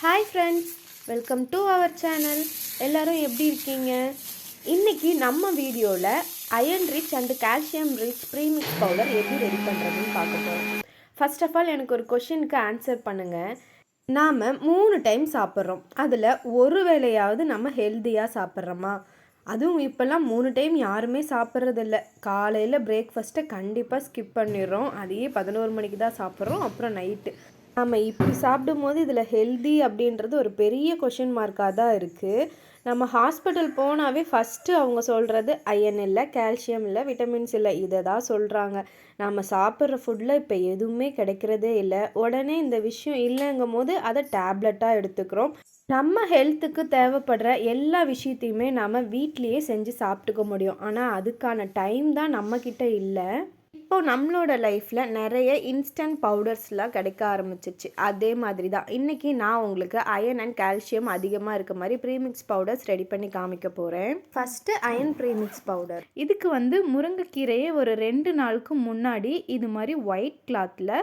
Hi friends welcome to our channel எல்லோரும் எப்படி இருக்கீங்க? இன்னைக்கு நம்ம வீடியோவில் iron rich and calcium rich premix powder எப்படி ரெடி பண்ணுறதுன்னு பார்க்க போகிறோம் ஃபர்ஸ்ட் ஆஃப் ஆல் எனக்கு ஒரு கொஷினுக்கு ஆன்சர் பண்ணுங்கள் நாம் மூணு டைம் சாப்பிட்றோம். அதில் ஒரு வேளையாவது நம்ம ஹெல்த்தியாக சாப்பிட்றோமா? அதுவும் இப்போல்லாம் மூணு டைம் யாருமே சாப்பிட்றதில்ல. காலையில் பிரேக்ஃபாஸ்ட்டை கண்டிப்பாக ஸ்கிப் பண்ணிடுறோம். அதையே பதினோரு மணிக்கு தான் சாப்பிட்றோம். அப்புறம் நைட்டு நம்ம இப்படி சாப்பிடும் போது இதில் ஹெல்தி அப்படின்றது ஒரு பெரிய கொஷின் மார்க்காக தான் இருக்குது நம்ம ஹாஸ்பிட்டல் போனாவே ஃபஸ்ட்டு அவங்க சொல்கிறது அயன் இல்லை கால்சியம் இல்லை விட்டமின்ஸ் இல்லை இதை தான் சொல்கிறாங்க நம்ம சாப்பிட்ற ஃபுட்டில் இப்போ எதுவுமே கிடைக்கிறதே இல்லை. உடனே இந்த விஷயம் இல்லைங்கும் போது அதை டேப்லெட்டாக எடுத்துக்கிறோம். நம்ம ஹெல்த்துக்கு தேவைப்படுற எல்லா விஷயத்தையுமே நம்ம வீட்லேயே செஞ்சு சாப்பிட்டுக்க முடியும். ஆனால் அதுக்கான டைம் தான் நம்மக்கிட்ட இல்லை. இப்போ நம்மளோட லைஃப்பில் நிறைய இன்ஸ்டன்ட் பவுடர்ஸ்லாம் கிடைக்க ஆரம்பிச்சிச்சு அதே மாதிரி தான் இன்றைக்கி நான் உங்களுக்கு அயன் அண்ட் கால்சியம் அதிகமாக இருக்க மாதிரி ப்ரீமிக்ஸ் பவுடர்ஸ் ரெடி பண்ணி காமிக்க போகிறேன் ஃபஸ்ட்டு அயன் ப்ரீமிக்ஸ் பவுடர் இதுக்கு வந்து முருங்கைக்கீரையை ஒரு ரெண்டு நாளுக்கு முன்னாடி இது மாதிரி ஒயிட் கிளாத்தில்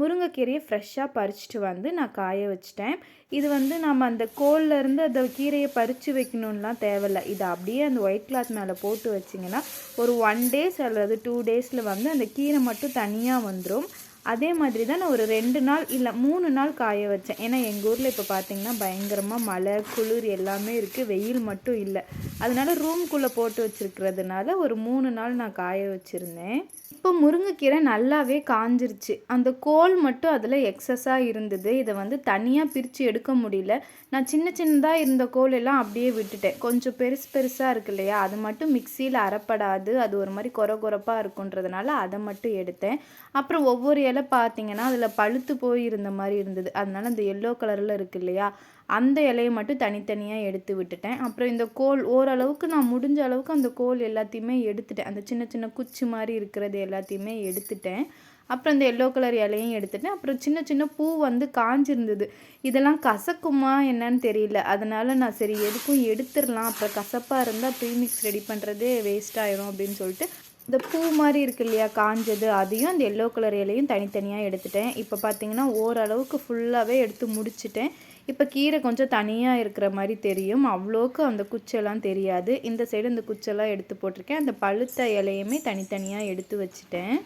முருங்கைக்கீரையை ஃப்ரெஷ்ஷாக பறிச்சுட்டு வந்து நான் காய வச்சிட்டேன். இது வந்து நம்ம அந்த கோல்லேருந்து அந்த கீரையை பறித்து வைக்கணும்லாம் தேவையில்ல. இது அப்படியே அந்த ஒயிட் கிளாத் மேலே போட்டு வச்சிங்கன்னா ஒரு ஒன் டேஸ் அல்லது டூ டேஸில் வந்து அந்த கீரை மட்டும் தனியாக வந்துடும் அதே மாதிரி தான் நான் ஒரு ரெண்டு நாள் இல்லை மூணு நாள் காய வச்சேன். ஏன்னா எங்கள் ஊரில் இப்போ பார்த்தீங்கன்னா பயங்கரமாக மழை குளிர் எல்லாமே இருக்குது வெயில் மட்டும் இல்லை. அதனால ரூம்குள்ளே போட்டு வச்சுருக்கிறதுனால ஒரு மூணு நாள் நான் காய வச்சுருந்தேன். இப்போ முருங்கைக்கீரை நல்லாவே காஞ்சிருச்சு. அந்த கோல் மட்டும் அதில் எக்ஸஸாக இருந்தது. இதை வந்து தனியாக பிரித்து எடுக்க முடியல. நான் சின்ன சின்னதாக இருந்த கோல் எல்லாம் அப்படியே விட்டுட்டேன். கொஞ்சம் பெருசு பெருசாக இருக்கு இல்லையா? அது மட்டும் மிக்சியில் அறப்படாது அது ஒரு மாதிரி கொர கொரப்பாக இருக்குன்றதுனால அதை மட்டும் எடுத்தேன். அப்புறம் ஒவ்வொரு இலை பார்த்தீங்கன்னா அதில் பழுத்து போய் இருந்த மாதிரி இருந்தது. அதனால அந்த எல்லோ கலரில் இருக்கு இல்லையா? அந்த இலையை மட்டும் தனித்தனியாக எடுத்து விட்டுட்டேன். அப்புறம் இந்த கோல் ஓரளவுக்கு நான் முடிஞ்ச அளவுக்கு அந்த கோல் எல்லாத்தையுமே எடுத்துட்டேன். அந்த சின்ன சின்ன குச்சி மாதிரி இருக்கிறது எல்லாத்தையுமே எடுத்துட்டேன். அப்புறம் இந்த எல்லோ கலர் இலையும் எடுத்துட்டேன். அப்புறம் சின்ன சின்ன பூ வந்து காஞ்சிருந்தது. இதெல்லாம் கசக்குமா என்னன்னு தெரியல. அதனால நான் சரி எதுக்கும் எடுத்துடலாம். அப்புறம் கசப்பாக இருந்தால் ப்ரீமிக்ஸ் ரெடி பண்ணுறதே வேஸ்ட் ஆயிரும் அப்படின்னு சொல்லிட்டு இந்த பூ மாதிரி இருக்கு இல்லையா காஞ்சது அதையும் அந்த எல்லோ கலர் இலையும் தனித்தனியாக எடுத்துட்டேன். இப்போ பார்த்தீங்கன்னா ஓரளவுக்கு ஃபுல்லாகவே எடுத்து முடிச்சிட்டேன். இப்போ கீரை கொஞ்சம் தனியாக இருக்கிற மாதிரி தெரியும். அவ்வளோக்கு அந்த குச்செல்லாம் தெரியாது. இந்த சைடு இந்த குச்செல்லாம் எடுத்து போட்டிருக்கேன். அந்த பழுத்த இலையுமே தனித்தனியாக எடுத்து வச்சுட்டேன்.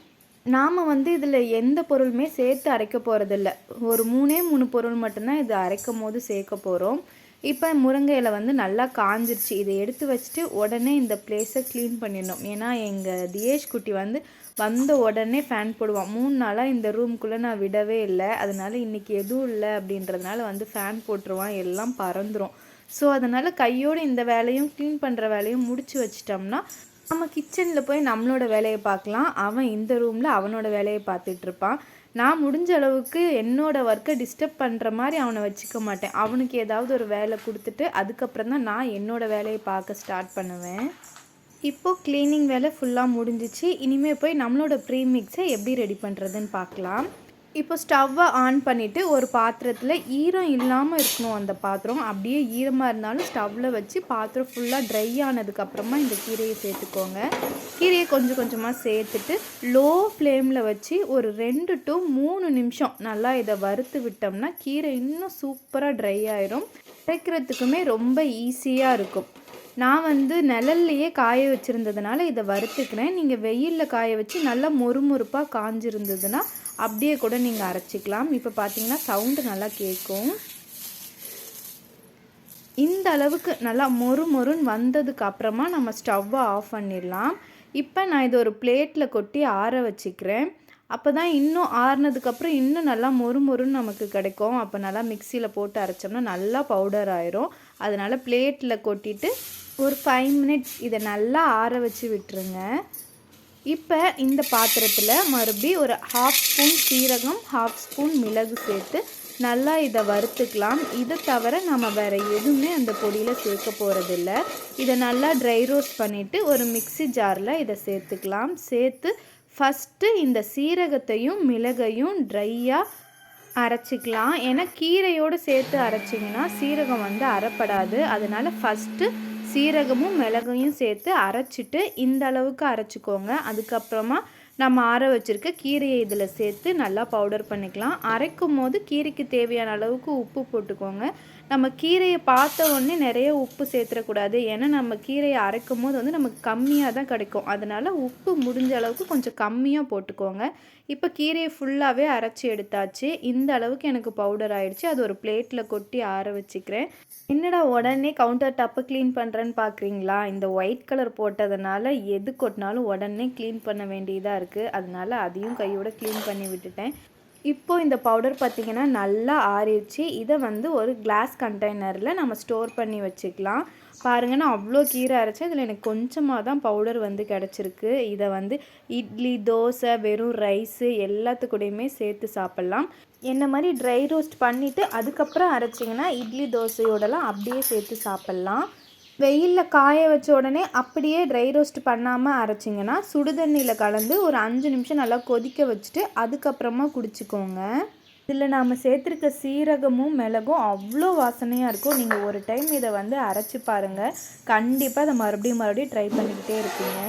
நாம் வந்து இதில் எந்த பொருளுமே சேர்த்து அரைக்க போகிறதில்ல ஒரு மூணே மூணு பொருள் மட்டும்தான் இது அரைக்கும் போது சேர்க்க போகிறோம் இப்போ முருங்கை இலை வந்து நல்லா காஞ்சிருச்சு. இதை எடுத்து வச்சுட்டு உடனே இந்த பிளேஸை க்ளீன் பண்ணிடணும். ஏன்னா எங்கள் தியேஷ் குட்டி வந்து வந்த உடனே ஃபேன் போடுவான். மூணு நாளாக இந்த ரூம்குள்ளே நான் விடவே இல்லை. அதனால் இன்றைக்கி எதுவும் இல்லை அப்படின்றதுனால வந்து ஃபேன் போட்டுருவான். எல்லாம் பறந்துடும் ஸோ அதனால் கையோடு இந்த வேலையும் க்ளீன் பண்ணுற வேலையும் முடிச்சு வச்சிட்டோம்னா நம்ம கிச்சனில் போய் நம்மளோட வேலையை பார்க்கலாம். அவன் இந்த ரூமில் அவனோட வேலையை பார்த்துட்டு இருப்பான். நான் முடிஞ்ச அளவுக்கு என்னோட ஒர்க்கை டிஸ்டர்ப் பண்ணுற மாதிரி அவனை வச்சுக்க மாட்டேன். அவனுக்கு ஏதாவது ஒரு வேலை கொடுத்துட்டு அதுக்கப்புறம் தான் நான் என்னோட வேலையை பார்க்க ஸ்டார்ட் பண்ணுவேன். இப்போது க்ளீனிங் வேலை ஃபுல்லாக முடிஞ்சிச்சு. இனிமேல் போய் நம்மளோட ப்ரீ மிக்ஸை எப்படி ரெடி பண்ணுறதுன்னு பார்க்கலாம். இப்போ ஸ்டவ்வை ஆன் பண்ணிவிட்டு ஒரு பாத்திரத்தில் ஈரம் இல்லாமல் இருக்கணும் அந்த பாத்திரம். அப்படியே ஈரமாக இருந்தாலும் ஸ்டவ்வில் வச்சு பாத்திரம் ஃபுல்லாக ட்ரை ஆனதுக்கப்புறமா இந்த கீரையை சேர்த்துக்கோங்க. கீரையை கொஞ்சம் கொஞ்சமாக சேர்த்துட்டு லோ ஃப்ளேமில் வச்சு ஒரு ரெண்டு டு மூணு நிமிஷம் நல்லா இதை வறுத்து விட்டோம்னா கீரை இன்னும் சூப்பராக ட்ரை ஆயிரும். அரைக்கிறதுக்குமே ரொம்ப ஈஸியாக இருக்கும். நான் வந்து நிழல்லையே காய வச்சுருந்ததுனால இதை வறுத்துக்கிறேன். நீங்கள் வெயிலில் காய வச்சு நல்லா மொறுமொறுப்பாக காஞ்சிருந்ததுன்னா அப்படியே கூட நீங்கள் அரைச்சிக்கலாம். இப்போ பார்த்தீங்கன்னா சவுண்டு நல்லா கேட்கும் இந்த அளவுக்கு நல்லா மொறு மொறுன்னு வந்ததுக்கு அப்புறமா நம்ம ஸ்டவ்வை ஆஃப் பண்ணிடலாம். இப்போ நான் இதை ஒரு பிளேட்டில் கொட்டி ஆற வச்சுக்கிறேன். அப்போ தான் இன்னும் ஆறுனதுக்கப்புறம் இன்னும் நல்லா மொறு மொறுன்னு நமக்கு கிடைக்கும். அப்போ நல்லா மிக்சியில் போட்டு அரைச்சோம்னா நல்லா பவுடர் ஆயிரும். அதனால் பிளேட்டில் கொட்டிட்டு ஒரு ஃபைவ் மினிட்ஸ் இதை நல்லா ஆற வச்சு விட்டுருங்க. இப்போ இந்த பாத்திரத்தில் மறுபடியும் ஒரு ஹாஃப் ஸ்பூன் சீரகம் ஹாஃப் ஸ்பூன் மிளகு சேர்த்து நல்லா இதை வறுத்துக்கலாம். இதை தவிர நம்ம வேறு எதுவுமே அந்த பொடியில் சேர்க்க போகிறதில்ல இதை நல்லா ட்ரை ரோஸ்ட் பண்ணிவிட்டு ஒரு மிக்சி ஜாரில் இதை சேர்த்துக்கலாம். சேர்த்து ஃபஸ்ட்டு இந்த சீரகத்தையும் மிளகையும் ட்ரையாக அரைச்சிக்கலாம். ஏன்னா கீரையோடு சேர்த்து அரைச்சிங்கன்னா சீரகம் வந்து அரைப்படாது. அதனால் ஃபஸ்ட்டு சீரகமும் மிளகையும் சேர்த்து அரைச்சிட்டு இந்த அளவுக்கு அரைச்சிக்கோங்க. அதுக்கப்புறமா நம்ம ஆற வச்சுருக்க கீரையை இதில் சேர்த்து நல்லா பவுடர் பண்ணிக்கலாம். அரைக்கும் போது கீரைக்கு தேவையான அளவுக்கு உப்பு போட்டுக்கோங்க. நம்ம கீரையை பார்த்த உடனே நிறைய உப்பு சேர்த்துடக்கூடாது ஏன்னா நம்ம கீரையை அரைக்கும் போது வந்து நமக்கு கம்மியாக தான் கிடைக்கும். அதனால் உப்பு முடிஞ்ச அளவுக்கு கொஞ்சம் கம்மியாக போட்டுக்கோங்க. இப்போ கீரையை ஃபுல்லாகவே அரைச்சி எடுத்தாச்சு. இந்த அளவுக்கு எனக்கு பவுடர் ஆயிடுச்சு. அது ஒரு பிளேட்டில் கொட்டி ஆற வச்சுக்கிறேன். என்னடா உடனே கவுண்டர் டப்பு க்ளீன் பண்ணுறேன்னு பார்க்குறீங்களா இந்த ஒயிட் கலர் போட்டதுனால எது கொட்டினாலும் உடனே க்ளீன் பண்ண வேண்டியதாக இருக்குது அதனால அதையும் கையோட க்ளீன் பண்ணி விட்டுட்டேன். இப்போ இந்த பவுடர் பார்த்திங்கன்னா நல்லா ஆறிடுச்சு. இதை வந்து ஒரு கிளாஸ் கண்டெய்னரில் நம்ம ஸ்டோர் பண்ணி வச்சுக்கலாம். பாருங்கள் நான் அவ்வளோ கீரை அரைச்சேன். இதில் எனக்கு கொஞ்சமாக தான் பவுடர் வந்து கிடச்சிருக்கு. இதை வந்து இட்லி தோசை வெறும் ரைஸு எல்லாத்துக்கூடையுமே சேர்த்து சாப்பிட்லாம். என்ன மாதிரி ட்ரை ரோஸ்ட் பண்ணிவிட்டு அதுக்கப்புறம் அரைச்சிங்கன்னா இட்லி தோசையோடலாம் அப்படியே சேர்த்து சாப்பிட்லாம். வெயிலில் காய வச்ச உடனே அப்படியே ட்ரை ரோஸ்ட் பண்ணாமல் அரைச்சிங்கன்னா சுடுதண்ணியில் கலந்து ஒரு அஞ்சு நிமிஷம் நல்லா கொதிக்க வச்சுட்டு அதுக்கப்புறமா குடிச்சிக்கோங்க. இதில் நாம் சேர்த்துருக்க சீரகமும் மிளகும் அவ்வளோ வாசனையாக இருக்கும். நீங்கள் ஒரு டைம் இதை வந்து அரைச்சி பாருங்கள் கண்டிப்பாக அதை மறுபடியும் மறுபடியும் ட்ரை பண்ணிக்கிட்டே இருக்கீங்க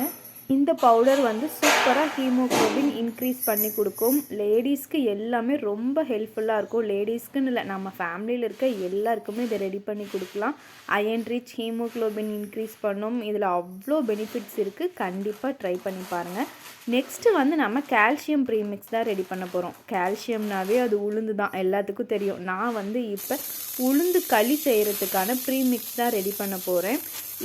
இந்த பவுடர் வந்து சூப்பராக ஹீமோக்ளோபின் இன்க்ரீஸ் பண்ணி கொடுக்கும். லேடிஸ்க்கு எல்லாமே ரொம்ப ஹெல்ப்ஃபுல்லாக இருக்கும். லேடிஸ்க்குன்னு இல்லை நம்ம ஃபேமிலியில் இருக்க எல்லாருக்குமே இதை ரெடி பண்ணி கொடுக்கலாம். அயன் ரிச் ஹீமோக்ளோபின் இன்க்ரீஸ் பண்ணும். இதில் அவ்வளோ பெனிஃபிட்ஸ் இருக்குது கண்டிப்பாக ட்ரை பண்ணி பாருங்கள் நெக்ஸ்ட்டு வந்து நம்ம கால்சியம் ப்ரீமிக்ஸ் தான் ரெடி பண்ண போகிறோம் கால்சியம்னாவே அது உளுந்து தான் எல்லாத்துக்கும் தெரியும். நான் வந்து இப்போ உளுந்து களி செய்கிறதுக்கான ப்ரீமிக்ஸ் தான் ரெடி பண்ண போகிறேன்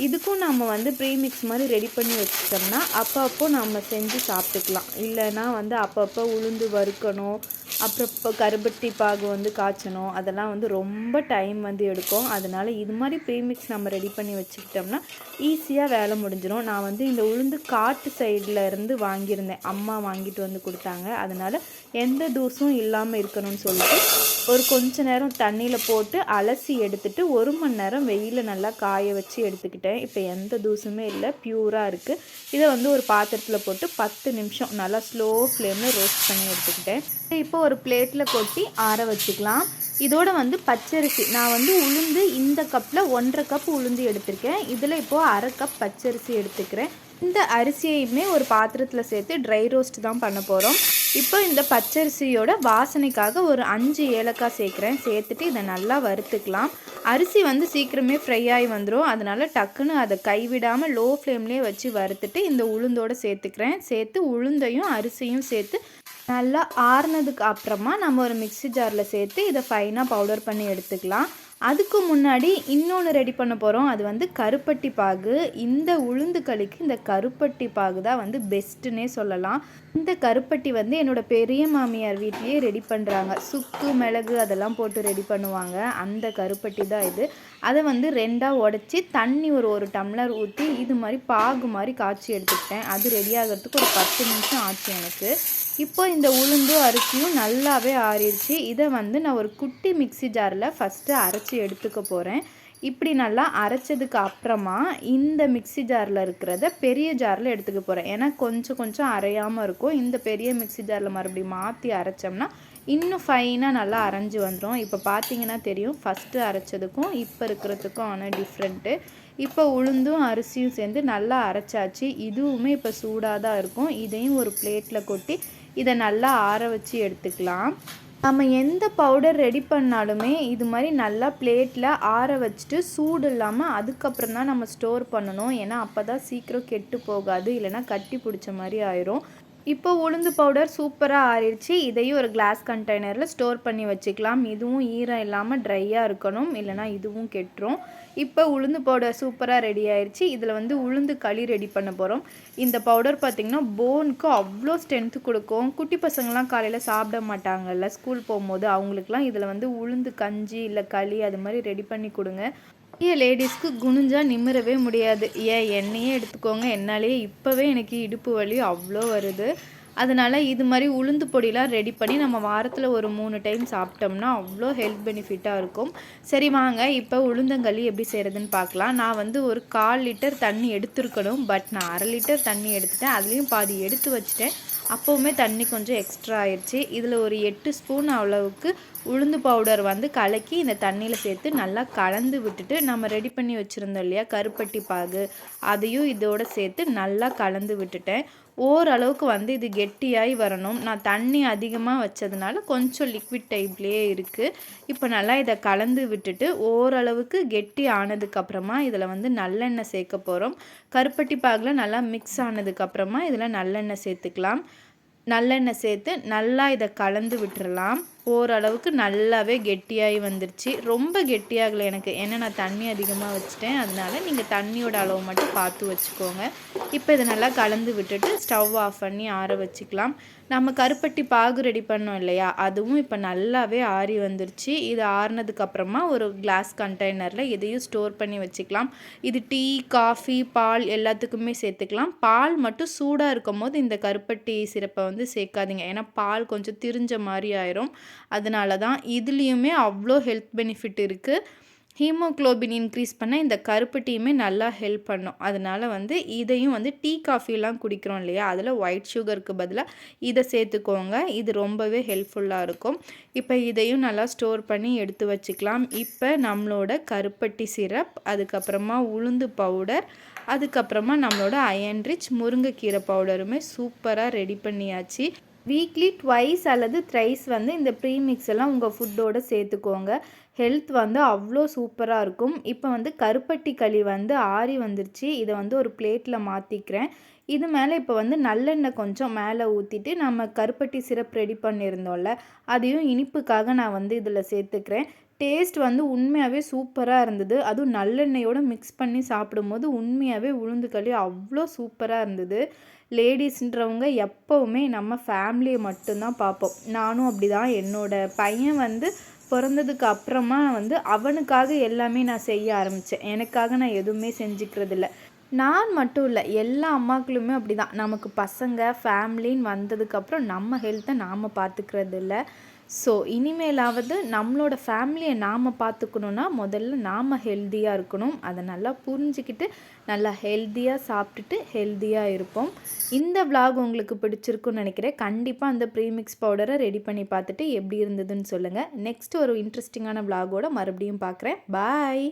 இதுக்கும் நம்ம வந்து ப்ரீமிக்ஸ் மாதிரி ரெடி பண்ணி வச்சுட்டோம்னா அப்பப்போ நம்ம செஞ்சு சாப்பிட்டுக்கலாம். இல்லைன்னா வந்து அப்பப்போ உளுந்து வறுக்கணும். அப்புறம் இப்போ கருப்பட்டி பாகு வந்து காய்ச்சணும். அதெல்லாம் வந்து ரொம்ப டைம் வந்து எடுக்கும். அதனால் இது மாதிரி ப்ரீமிக்ஸ் நம்ம ரெடி பண்ணி வச்சுக்கிட்டோம்னா ஈஸியாக வேலை முடிஞ்சிடும் நான் வந்து இந்த உளுந்து காட்டு சைடில் இருந்து வாங்கியிருந்தேன். அம்மா வாங்கிட்டு வந்து கொடுத்தாங்க. அதனால் எந்த தூசும் இல்லாமல் இருக்கணும்னு சொல்லிட்டு ஒரு கொஞ்ச நேரம் தண்ணியில் போட்டு அலசி எடுத்துட்டு ஒரு மணி நேரம் வெயிலில் நல்லா காய வச்சு எடுத்துக்கிட்டேன். இப்போ எந்த தூசுமே இல்லை. ப்யூராக இருக்குது இதை வந்து ஒரு பாத்திரத்தில் போட்டு பத்து நிமிஷம் நல்லா ஸ்லோ ஃப்ளேமில் ரோஸ்ட் பண்ணி எடுத்துக்கிட்டேன். இப்போ ஒரு பிளேட்டில் கொட்டி ஆற வச்சுக்கலாம். இதோட வந்து பச்சரிசி. நான் வந்து உளுந்து இந்த கப்பில் ஒன்றரை கப் உளுந்து எடுத்திருக்கேன் இதில் இப்போது அரை கப் பச்சரிசி எடுத்துக்கிறேன். இந்த அரிசியையுமே ஒரு பாத்திரத்தில் சேர்த்து ட்ரை ரோஸ்ட் தான் பண்ண போகிறோம் இப்போ இந்த பச்சரிசியோட வாசனைக்காக ஒரு அஞ்சு ஏலக்காய் சேர்க்குறேன். சேர்த்துட்டு இதை நல்லா வறுத்துக்கலாம். அரிசி வந்து சீக்கிரமே ஃப்ரை ஆகி வந்துடும் அதனால் டக்குன்னு அதை கைவிடாமல் லோ ஃப்ளேம்லேயே வச்சு வறுத்துட்டு இந்த உளுந்தோடு சேர்த்துக்கிறேன். சேர்த்து உளுந்தையும் அரிசியும் சேர்த்து நல்லா ஆறுனதுக்கு அப்புறமா நம்ம ஒரு மிக்சி ஜாரில் சேர்த்து இதை ஃபைனாக பவுடர் பண்ணி எடுத்துக்கலாம். அதுக்கு முன்னாடி இன்னொன்று ரெடி பண்ண போகிறோம் அது வந்து கருப்பட்டி பாகு. இந்த உளுந்து களிக்கு இந்த கருப்பட்டி பாகு தான் வந்து பெஸ்ட்டுன்னே சொல்லலாம். இந்த கருப்பட்டி வந்து என்னோடய பெரிய மாமியார் வீட்லேயே ரெடி பண்ணுறாங்க சுக்கு மிளகு அதெல்லாம் போட்டு ரெடி பண்ணுவாங்க. அந்த கருப்பட்டி தான் இது. அதை வந்து ரெண்டாக உடச்சி தண்ணி ஒரு ஒரு டம்ளர் ஊற்றி இது மாதிரி பாகு மாதிரி காய்ச்சி எடுத்துக்கிட்டேன். அது ரெடி ஆகிறதுக்கு ஒரு பத்து நிமிஷம் ஆச்சு எனக்கு. இப்போ இந்த உளுந்தும் அரிசியும் நல்லாவே ஆறிடுச்சு. இதை வந்து நான் ஒரு குட்டி மிக்சி ஜாரில் ஃபஸ்ட்டு அரைச்சி எடுத்துக்க போகிறேன் இப்படி நல்லா அரைச்சதுக்கு அப்புறமா இந்த மிக்சி ஜாரில் இருக்கிறத பெரிய ஜாரில் எடுத்துக்க போகிறேன் ஏன்னா கொஞ்சம் கொஞ்சம் அரையாமல் இருக்கும். இந்த பெரிய மிக்சி ஜாரில் மறுபடியும் மாற்றி அரைச்சோம்னா இன்னும் ஃபைனாக நல்லா அரைஞ்சி வந்துடும் இப்போ பார்த்தீங்கன்னா தெரியும் ஃபஸ்ட்டு அரைச்சதுக்கும் இப்போ இருக்கிறதுக்கும் ஆனால் டிஃப்ரெண்ட்டு இப்போ உளுந்தும் அரிசியும் சேர்ந்து நல்லா அரைச்சாச்சு. இதுவுமே இப்போ சூடாக தான் இருக்கும். இதையும் ஒரு பிளேட்டில் கொட்டி இதை நல்லா ஆற வச்சு எடுத்துக்கலாம். நம்ம எந்த பவுடர் ரெடி பண்ணாலுமே இது மாதிரி நல்லா பிளேட்டில் ஆற வச்சுட்டு சூடு இல்லாமல் அதுக்கப்புறம் தான் நம்ம ஸ்டோர் பண்ணணும். ஏன்னா அப்போ தான் சீக்கிரம் கெட்டு போகாது. இல்லைனா கட்டி பிடிச்ச மாதிரி ஆயிரும். இப்போ உளுந்து பவுடர் சூப்பராக ஆறிடுச்சு. இதையும் ஒரு கிளாஸ் கண்டெய்னரில் ஸ்டோர் பண்ணி வச்சுக்கலாம். இதுவும் ஈரம் இல்லாமல் ட்ரையாக இருக்கணும். இல்லைனா இதுவும் கெட்டுரும். இப்போ உளுந்து பவுடர் சூப்பராக ரெடி ஆயிடுச்சு இதில் வந்து உளுந்து களி ரெடி பண்ண போகிறோம் இந்த பவுடர் பார்த்திங்கன்னா போனுக்கு அவ்வளோ ஸ்ட்ரென்த்து கொடுக்கும். குட்டி பசங்கள்லாம் காலையில் சாப்பிட மாட்டாங்கல்ல. ஸ்கூல் போகும்போது அவங்களுக்குலாம் இதில் வந்து உளுந்து கஞ்சி இல்லை களி அது மாதிரி ரெடி பண்ணி கொடுங்க. நிறைய லேடிஸ்க்கு குனிஞ்சா நிமிரவே முடியாது. ஏன் என்னையே எடுத்துக்கோங்க. என்னாலேயே இப்போவே எனக்கு இடுப்பு வலி அவ்வளோ வருது. அதனால் இது மாதிரி உளுந்து பொடிலாம் ரெடி பண்ணி நம்ம வாரத்தில் ஒரு மூணு டைம் சாப்பிட்டோம்னா அவ்வளோ ஹெல்த் பெனிஃபிட்டாக இருக்கும். சரி வாங்க. இப்போ உளுந்தங்களி எப்படி செய்கிறதுன்னு பார்க்கலாம். நான் வந்து ஒரு கால் லிட்டர் தண்ணி எடுத்துருக்கணும். பட் நான் அரை லிட்டர் தண்ணி எடுத்துட்டேன். அதுலேயும் பாதி எடுத்து வச்சுட்டேன். அப்போவுமே தண்ணி கொஞ்சம் எக்ஸ்ட்ரா ஆயிடுச்சு இதில் ஒரு எட்டு ஸ்பூன் அளவுக்கு உளுந்து பவுடர் வந்து கலக்கி இந்த தண்ணியில் சேர்த்து நல்லா கலந்து விட்டுட்டு நம்ம ரெடி பண்ணி வச்சுருந்தோம் இல்லையா? கருப்பட்டி பாகு. அதையும் இதோடு சேர்த்து நல்லா கலந்து விட்டுட்டேன். ஓரளவுக்கு வந்து இது கெட்டியாகி வரணும். நான் தண்ணி அதிகமாக வச்சதுனால கொஞ்சம் லிக்விட் டைப்லேயே இருக்குது இப்போ நல்லா இதை கலந்து விட்டுட்டு ஓரளவுக்கு கெட்டி ஆனதுக்கப்புறமா இதில் வந்து நல்லெண்ணெய் சேர்க்க போகிறோம் கருப்பட்டி பாகில் நல்லா மிக்ஸ் ஆனதுக்கப்புறமா இதில் நல்லெண்ணெய் சேர்த்துக்கலாம். நல்லெண்ணெய் சேர்த்து நல்லா இதை கலந்து விட்டுறலாம். ஓரளவுக்கு நல்லாவே கெட்டியாகி வந்துருச்சு. ரொம்ப கெட்டியாகலை எனக்கு. ஏன்னா நான் தண்ணி அதிகமாக வச்சுட்டேன். அதனால நீங்கள் தண்ணியோட அளவு மட்டும் பார்த்து வச்சுக்கோங்க. இப்போ இதை நல்லா கலந்து விட்டுட்டு ஸ்டவ் ஆஃப் பண்ணி ஆற வச்சுக்கலாம். நம்ம கருப்பட்டி பாகு ரெடி பண்ணோம் இல்லையா? அதுவும் இப்போ நல்லாவே ஆறி வந்துருச்சு. இது ஆறினதுக்கப்புறமா ஒரு கிளாஸ் கண்டெய்னரில் இதையும் ஸ்டோர் பண்ணி வச்சுக்கலாம். இது டீ காஃபி பால் எல்லாத்துக்குமே சேர்த்துக்கலாம். பால் மட்டும் சூடாக இருக்கும் போது இந்த கருப்பட்டி சிறப்பை வந்து சேர்க்காதீங்க. ஏன்னா பால் கொஞ்சம் திரிஞ்ச மாதிரி ஆயிரும். அதனால தான் இதுலேயுமே அவ்வளோ ஹெல்த் பெனிஃபிட் இருக்குது ஹீமோக்ளோபின் இன்க்ரீஸ் பண்ண இந்த கருப்பு டீயுமே நல்லா ஹெல்ப் பண்ணும். அதனால் வந்து இதையும் வந்து டீ காஃபிலாம் குடிக்கிறோம் இல்லையா? அதில் ஒயிட் சுகருக்கு பதிலாக இதை சேர்த்துக்கோங்க. இது ரொம்பவே ஹெல்ப்ஃபுல்லாக இருக்கும். இப்போ இதையும் நல்லா ஸ்டோர் பண்ணி எடுத்து வச்சுக்கலாம். இப்போ நம்மளோட கருப்பட்டி சிரப் அதுக்கப்புறமா உளுந்து பவுடர் அதுக்கப்புறமா நம்மளோட அயன் ரிச் முருங்கைக்கீரை பவுடருமே சூப்பராக ரெடி பண்ணியாச்சு. வீக்லி ட்வைஸ் அல்லது த்ரைஸ் வந்து இந்த ப்ரீமிக்ஸ் எல்லாம் உங்கள் ஃபுட்டோடு சேர்த்துக்கோங்க. ஹெல்த் வந்து அவ்வளோ சூப்பராக இருக்கும். இப்போ வந்து கருப்பட்டி களி வந்து ஆறி வந்துருச்சு. இதை வந்து ஒரு பிளேட்டில் மாற்றிக்கிறேன் இது மேலே இப்போ வந்து நல்லெண்ணெய் கொஞ்சம் மேலே ஊற்றிட்டு நம்ம கருப்பட்டி சிரப் ரெடி பண்ணியிருந்தோம்ல அதையும் இனிப்புக்காக நான் வந்து இதில் சேர்த்துக்கிறேன். டேஸ்ட் வந்து உண்மையாகவே சூப்பராக இருந்தது. அதுவும் நல்லெண்ணெயோடு மிக்ஸ் பண்ணி சாப்பிடும்போது உண்மையாகவே உளுந்து களி அவ்வளோ சூப்பராக இருந்தது. லேடிஸ்ன்றவங்க எப்போவுமே நம்ம ஃபேமிலியை மட்டும்தான் பார்ப்போம். நானும் அப்படி தான் என்னோடய பையன் வந்து பிறந்ததுக்கு அப்புறமா வந்து அவனுக்காக எல்லாமே நான் செய்ய ஆரம்பித்தேன் எனக்காக நான் எதுவுமே செஞ்சுக்கிறதில்ல. நான் மட்டும் இல்லை எல்லா அம்மாக்களுமே அப்படி தான் நமக்கு பசங்க ஃபேமிலின்னு வந்ததுக்கப்புறம் நம்ம ஹெல்த்தை நாம் பார்த்துக்கிறது இல்லை ஸோ இனிமேலாவது நம்மளோட ஃபேமிலியை நாம் பார்த்துக்கணுன்னா முதல்ல நாம் ஹெல்த்தியாக இருக்கணும். அதை நல்லா புரிஞ்சுக்கிட்டு நல்லா ஹெல்த்தியாக சாப்பிட்டுட்டு ஹெல்த்தியாக இருப்போம். இந்த விலாக் உங்களுக்கு பிடிச்சிருக்குன்னு நினைக்கிறேன். கண்டிப்பாக அந்த ப்ரீமிக்ஸ் பவுடரை ரெடி பண்ணி பார்த்துட்டு எப்படி இருந்ததுன்னு சொல்லுங்கள் நெக்ஸ்ட் ஒரு இன்ட்ரெஸ்டிங்கான விலாகோட மறுபடியும் பார்க்குறேன் பாய்